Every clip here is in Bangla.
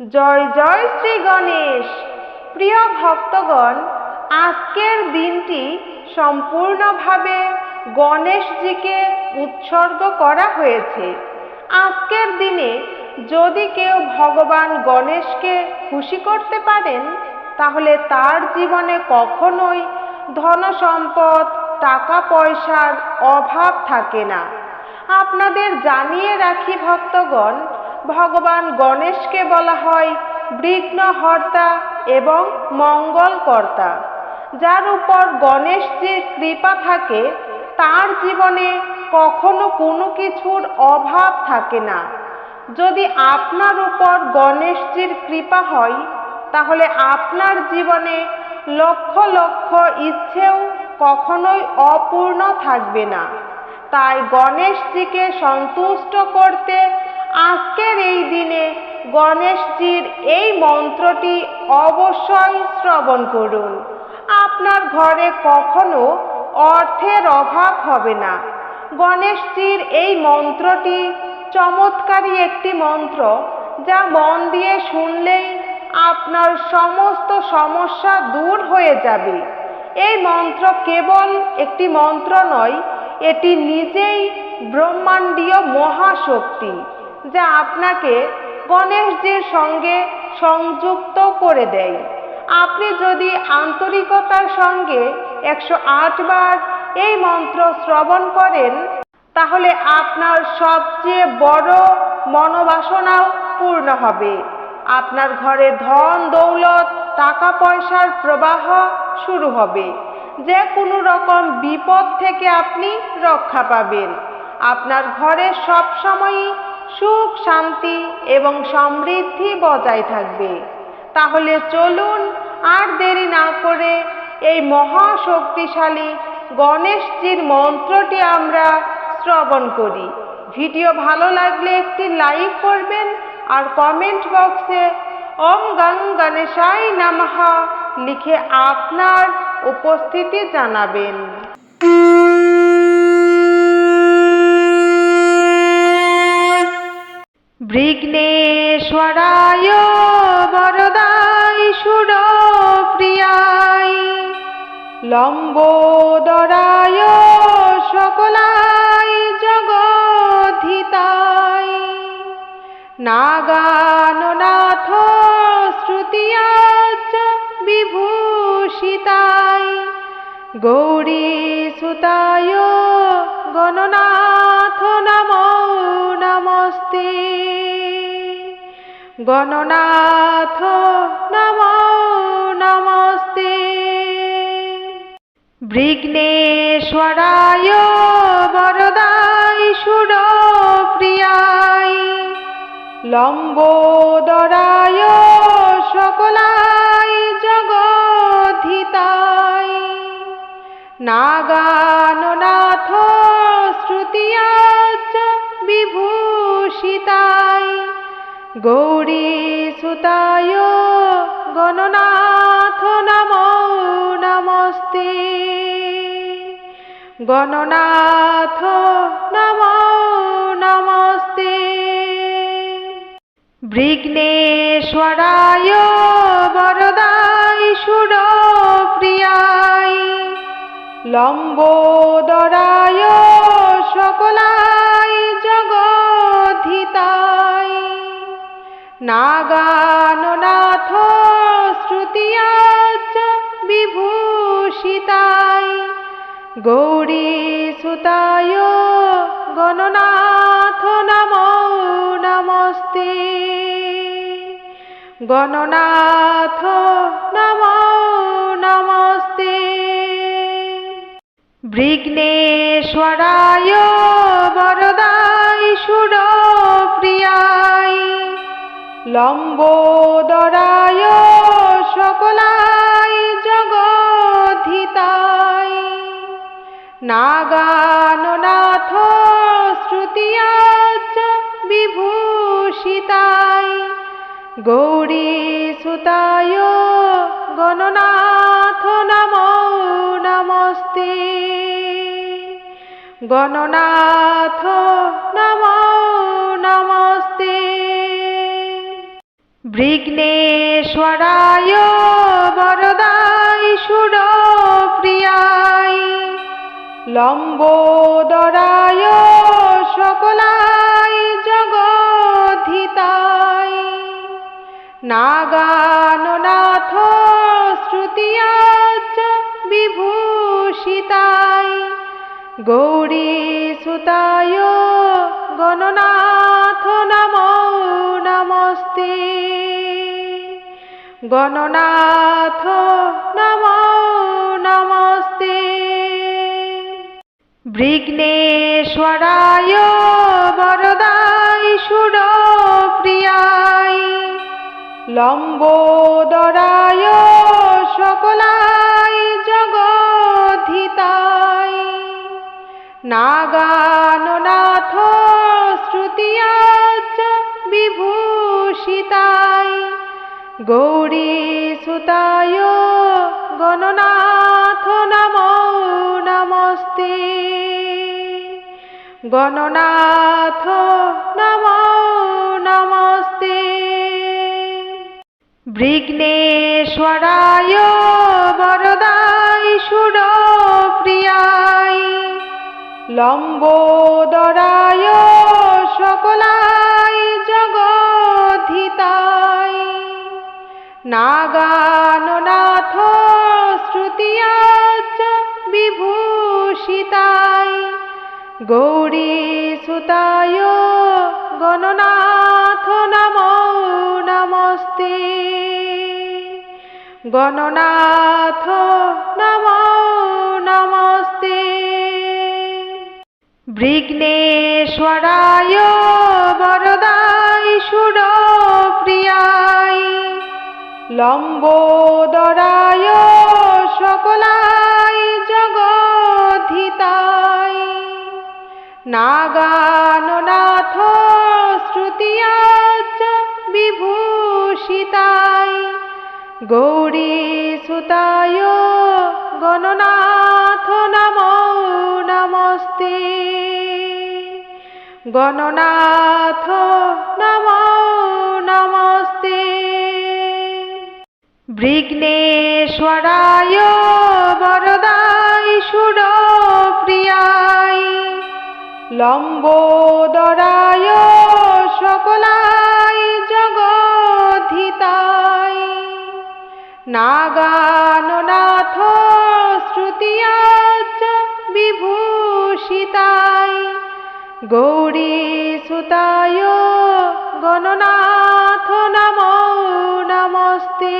জয় জয় শ্রী গণেশ। প্রিয় ভক্তগণ, আজকের দিনটি সম্পূর্ণভাবে গণেশজিকে উৎসর্গ করা হয়েছে। আজকের দিনে যদি কেউ ভগবান গণেশকে খুশি করতে পারেন, তাহলে তার জীবনে কখনোই ধন সম্পদ টাকা পয়সার অভাব থাকে না। আপনাদের জানিয়ে রাখি ভক্তগণ ভগবান গণেশকে বলা হয় বিঘ্নহর্তা এবং মঙ্গলকর্তা। যার উপর গণেশজির কৃপা থাকে, তার জীবনে কখনো কোনো কিছুর অভাব থাকে না। যদি আপনার উপর গণেশজির কৃপা হয়, তাহলে আপনার জীবনে লক্ষ লক্ষ ইচ্ছেও কখনোই অপূর্ণ থাকবে না। তাই গণেশজিকে সন্তুষ্ট করতে আজকের এই দিনে গণেশজির এই মন্ত্রটি অবশ্যই শ্রবণ করুন। আপনার ঘরে কখনো অর্থের অভাব হবে না। গণেশজির এই মন্ত্রটি চমৎকারী একটি মন্ত্র যা মন দিয়ে শুনলেই আপনার সমস্ত সমস্যা দূর হয়ে যাবে। এই মন্ত্র কেবল একটি মন্ত্র নয়, এটি নিজেই ব্রহ্মাণ্ডীয় মহাশক্তি। যা আপনাকে গণেশজির সঙ্গে সংযুক্ত করে দেয়। আপনি যদি আন্তরিকতার সঙ্গে একশো বার এই মন্ত্র শ্রবণ করেন, তাহলে আপনার সবচেয়ে বড় মনোবাসনাও পূর্ণ হবে। আপনার ঘরে ধন, দৌলত টাকা পয়সার প্রবাহ শুরু হবে। যে কোনো রকম বিপদ থেকে আপনি রক্ষা পাবেন। আপনার ঘরে সবসময়ই শান্তি এবং সমৃদ্ধি বজায় থাকবে। তাহলে চলুন আর দেরি না করে এই মহাশক্তিশালী গণেশজির মন্ত্রটি আমরা শ্রবণ করি। ভিডিও ভালো লাগলে একটি লাইক করবেন আর কমেন্ট বক্সে ওম গং গণেশাই নামহা লিখে আপনার উপস্থিতি জানাবেন। বিঘ্নেশ্বরায় বরদাই সুরপ্রিয়ায় লম্বোদরায় সকলাই জগধিতায় নাগাননাথ শ্রুতিয়াচ বিভূষিতায়। গৌরী সুতায় গণনাথ নমো নমস্তে। বিঘ্নেশ্বরায় বরদাই সুরপ্রিয়ায়। লম্বোদরায় সকলাই জগধিতায় নাগাননাথ শ্রুতিয়াচ বিভূষিতায়। গৌরী গণনাথ নমো নমস্তে। বিঘ্নেশ্বরায় বরদাই সুরপ্রিয়ায়। লম্বোদরায় সকলাই জগধিতায় নাগাননাথ শ্রুতিয়াচ গৌরী সুতায় গণনাথ নমো নমস্তে। গণনাথ নমো নমস্তে। বিঘ্নেশ্বরায় বরদাই সুরপ্রিয়ায়। লম্বোদরায় সকলাই নাগাননাথ শ্রুতিয়াচ বিভূষিতায় গৌরী সুতায় গণনাথ নমো নমস্তে গণনাথ নমো নমস্তে বিঘ্নেশ্বরায় বরদাই সুরপ্রিয়াই লম্বোদরায় সকলাই জগদ্ধিতাই নাগাননাথ শ্রুতিয়াচ বিভূষিতাই গৌরী সুতায় গণনাথ নমো নমস্তে। গণনাথ নমো বিঘ্নেশ্বরায় বরদাই সুরপ্রিয়াই লম্বোদরায় সকলাই জগদ্ধিতাই নাগাননাথ শ্রুতিয়াচ বিভূষিতাই। গৌরী সুতায় গণনাথ নমো নমস্তে। গণনাথ নমো নমস্তে। বিঘ্নেশ্বরায় বরদাই সুরপ্রিয়াই লম্বোদরায় সকলাই জগদ্ধিতাই নাগাননাথ শ্রুতিয়াচ বিভূষিতাই গৌরী সুতায় গণনাথ নমো নমস্তে। গণনাথ নমো নমস্তে। বিঘ্নেশ্বরায় বরদাই সুরপ্রিয়াই লম্বোদরায় নাগাননাথ শ্রুতিয়াচ বিভূষিতাই। গৌরী সুতায় গণনাথ নমো নমস্তে। গণনাথ নমো নমস্তে। বিঘ্নেশ্বরায় বরদাই সুরপ্রিয়াই লম্বোদরায় সকলাই জগদ্ধিতাই নাগাননাথ শ্রুতিয়াচ বিভূষিতাই গৌরী সুতায় গণনাথ নমো নমস্তে।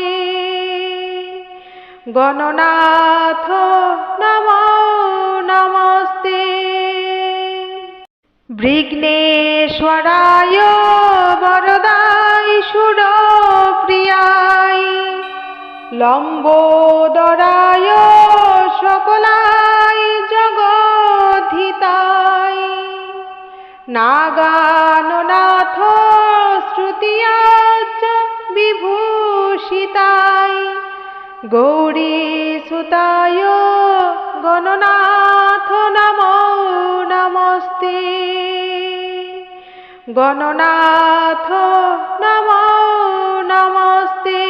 গণনাথ নমো নমস্তে। বিঘ্নেশ্বরায় বরদাই সুরপ্রিয়াই লম্বোদরায় সকলাই জগদ্ধিতাই নাগাননাথ শ্রুতিয়াচ বিভূষিতাই গৌরী সুতায় গণনাথ নমো নমস্তে। গণনাথ নমো নমস্তে।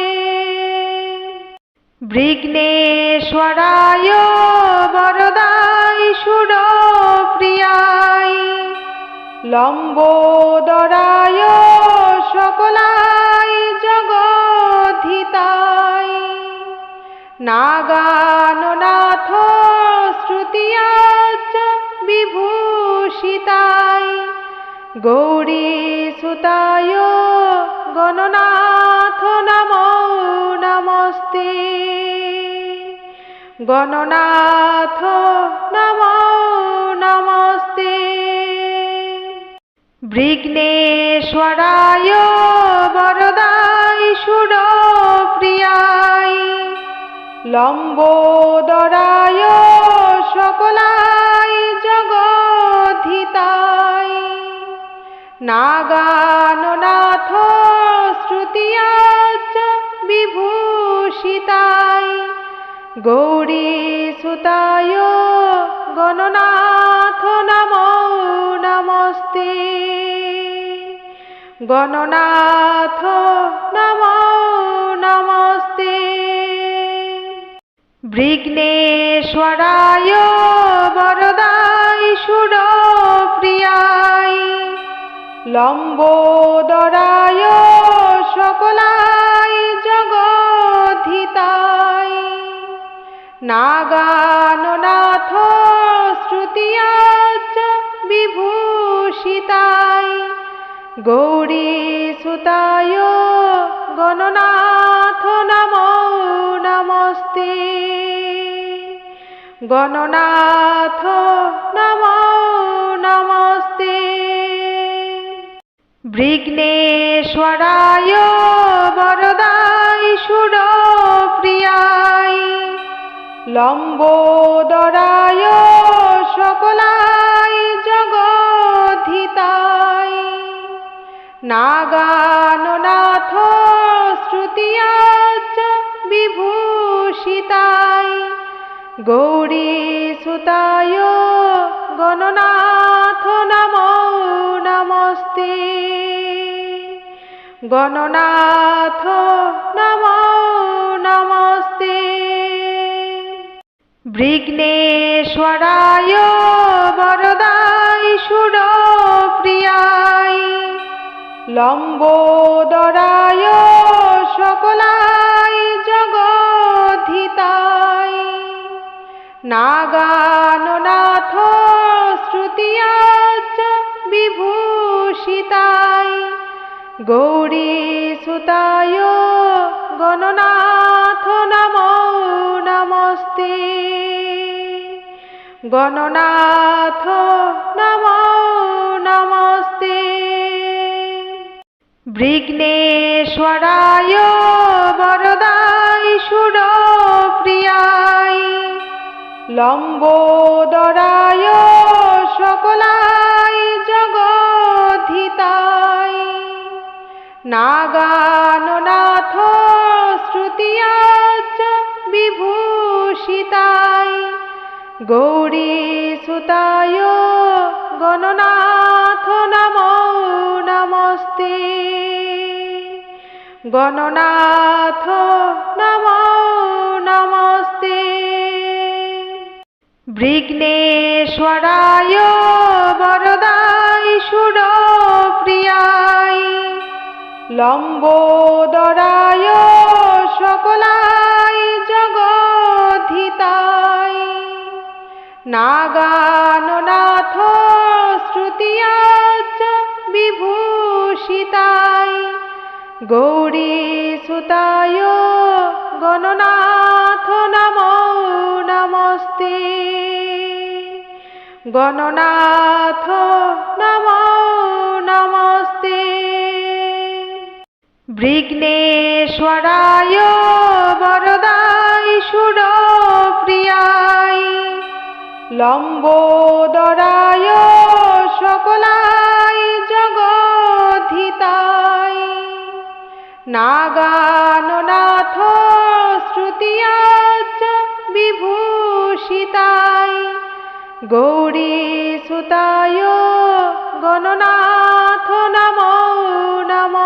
বিঘ্নেশ্বরায় বরদাই সুরপ্রিয়াই লম্বোদরায় সকলাই জগদ্ধিতাই নাগাননাথ শ্রুতিয়াচ বিভূষিতাই গৌরী সুতায় গণনাথ নমো নমস্তে। গণনাথ নমো নমস্তে। বিঘ্নেশ্বরায় বরদাই সুরপ্রিয়াই লম্বোদরায় সকলাই নাগাননাথ শ্রুতিয়াচ বিভূষিতাই গৌরী সুতায় গণনাথ নম নমস্তে। গণনাথ নম নমস্তে। বৃগ্নেশ্বরায় লম্বোদরায় সকলাই জগধিতায় নাগাননাথ শ্রুতিয়াচ বিভূষিতায়। গৌরী সুতায় গণনাথ নমো নমস্তে। গণনাথ বিঘ্নেশ্বরায় বরদাই সুরপ্রিয়ায় লম্বোদরায় সকলাই জগধিতায় নাগাননাথ শ্রুতিয়াচ বিভূষিতায় গৌরী সুতায় গণনাথ নমো নমস্তে। গণনাথ নমো নমস্তে। বিঘ্নেশ্বরায় বরদাই সুরপ্রিয়ায়। লম্বোদরায় সকলাই জগধিতায়। নাগাননাথ গৌরী সুতায় গণনাথ নমো নমস্তে। গণনাথ নমো নমস্তে। বিঘ্নেশ্বরায় বরদাই সুরপ্রিয়ায়। লম্বোদরায় সকলাই নাগাননাথ শ্রুতিয়াচ বিভূষিতায় গৌরী সুতায় গণনাথ নমো নমস্তে গণনাথ নমো নমস্তে বিঘ্নেশ্বরায় বরদাই সুরপ্রিয়ায় লম্বোদরায় সকলাই জগধিতায় নাগাননাথ শ্রুতিয়াচ বিভূষিতায়। গৌরী সুতায় গণনাথ নমো নমস্তে। গণনাথ বিঘ্নেশ্বরায় বরদাই সুরপ্রিয়ায় লম্বোদরায় সকলাই জগধিতায় নাগাননাথ শ্রুতিয়াচ বিভূষিতায় গৌরী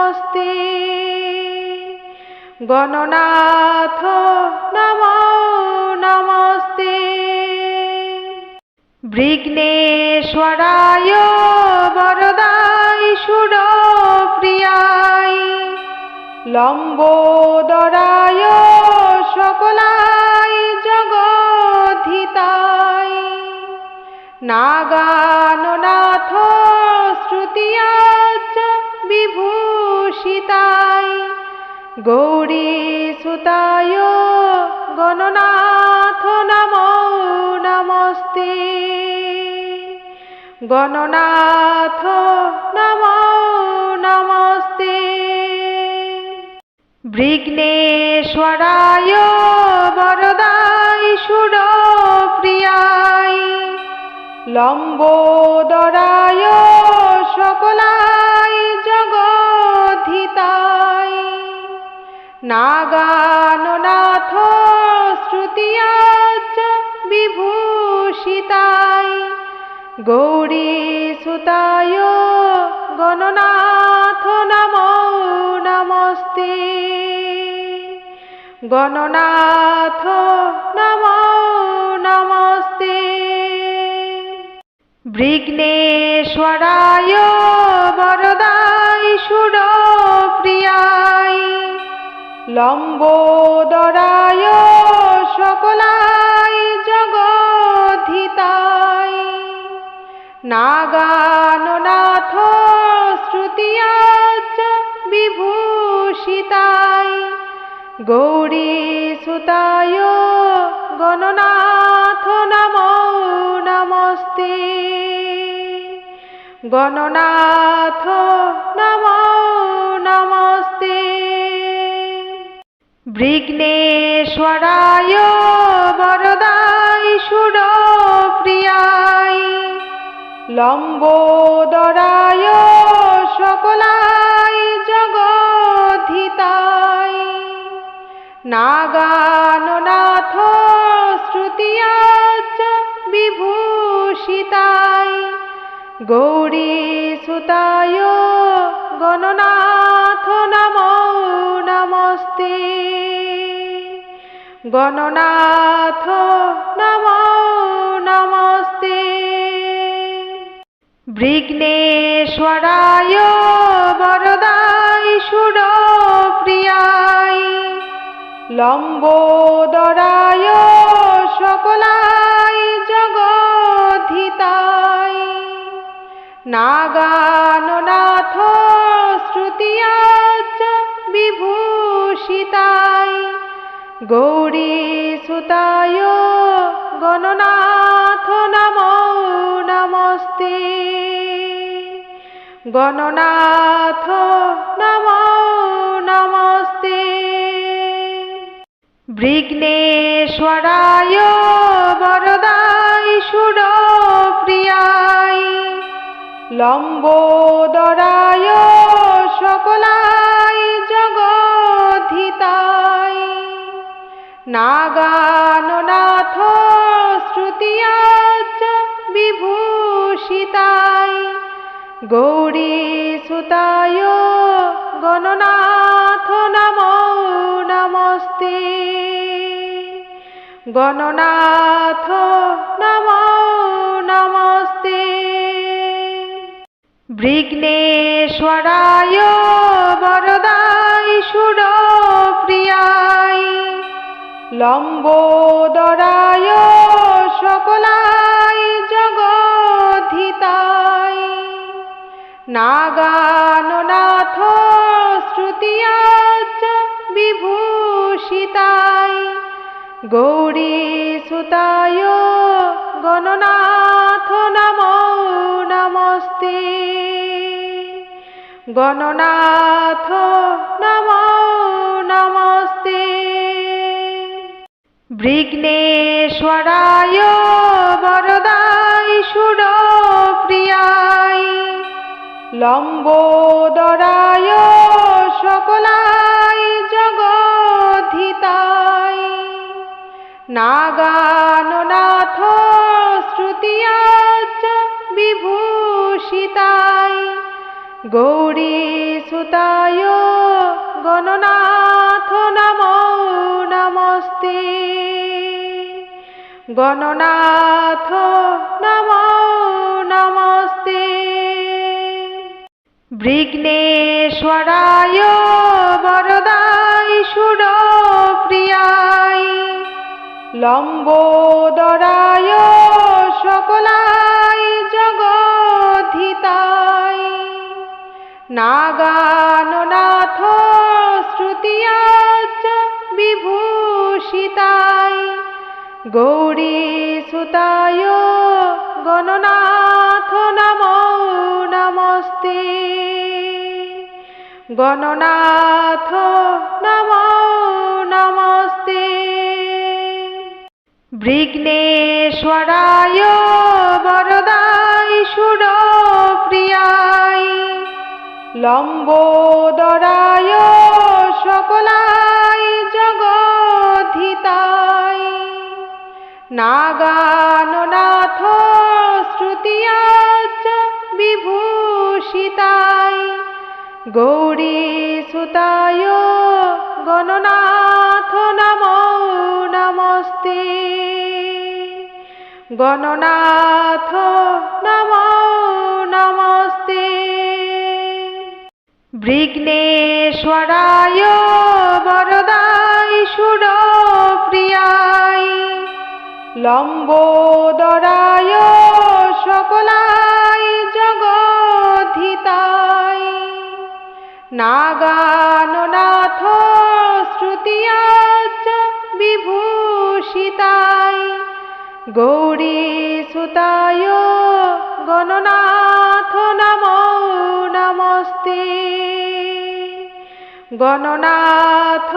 নমস্তে। গণনাথ নমো নমস্তে। বিঘ্নেশ্বরায় বরদাই সুরপ্রিয়ায়। লম্বোদরায় সকলাই জগধিতায়। নাগাননাথ গৌরী সুতায় গণনাথ নমো নমস্তে। গণনাথ নমো নমস্তে। বিঘ্নেশ্বরায় বরদাই সুরপ্রিয়ায়। লম্বোদরায় সকলাই নাগাননাথ শ্রুতিয়াচ বিভূষিতায় গৌরী সুতায় গণনাথ নমো নমস্তে। গণনাথ নমো নমস্তে। বিঘ্নেশ্বরায় বরদায় সুরপ্রিয়ায় লম্বোদরায় সকলায় জগদ্ধিতায়। নাগাননাথ শ্রুতিয়াচ বিভূষিতায়। গৌরী সুতায় গণনাথ নমো নমস্তে। গণনাথ নমো বিঘ্নেশ্বরায় বরদায় সুরপ্রিয়ায় লম্বোদরায় সকলাই জগদ্ধিতায়। নাগাননাথ শ্রুতিয়াচ বিভূষিতায়। গৌরী সুতায় গণনাথ গণনাথ নমো নমস্তে। বিঘ্নেশ্বরায় বরদায় সুরপ্রিয়ায়। লম্বোদরায় সকলায় জগদ্ধিতায়। নাগাননাথ শ্রুতিয়াচ বিভূষিতায়। গৌরী গণনাথ নমো নমস্তে। বিঘ্নেশ্বরায় বরদায় সুরপ্রিয়ায়। লম্বোদরায় সকলায় জগদ্ধিতায়। নাগাননাথ শ্রুতিয়াচ বিভূষিতায়। গৌরী গণনাথ নমো নমস্তে। বিঘ্নেশ্বরায় বরদায় সুরপ্রিয়ায়। লম্বোদরায় সকলায় জগদ্ধিতায় নাগাননাথ গৌরী সুতায় গণনাথ নমো নমস্তে। গণনাথ নমো নমস্তে। বিঘ্নেশ্বরায় বরদায় সুরপ্রিয়ায়। লম্বোদরায় সকলায় নাগাননাথ শ্রুতিয়াচ বিভূষিতায় গৌরী সুতায় গণনাথ নমো নমস্তে। গণনাথ নমো নমস্তে। বিঘ্নেশ্বরায় লম্বোদরায় সকলাই জগদ্ধিতায় নাগাননাথ শ্রুতিয়াচ বিভূষিতায় গৌরী সুতায় গণনাথ নমো নমস্তে। গণনাথ বিঘ্নেশ্বরায় বরদায় সুরপ্রিয়ায় লম্বোদরায় সকলায় জগদ্ধিতায় নাগাননাথ শ্রুতিয়াচ বিভূষিতায় গৌরী সুতায় গণনাথ নমো নমস্তে। বিঘ্নেশ্বরায় বরদায় সুরপ্রিয়ায়। লম্বোদরায় সকলাই জগদ্ধিতায়। নাগাননাথ শ্রুতিয়াচ বিভূষিতায়। গৌরী গণনাথ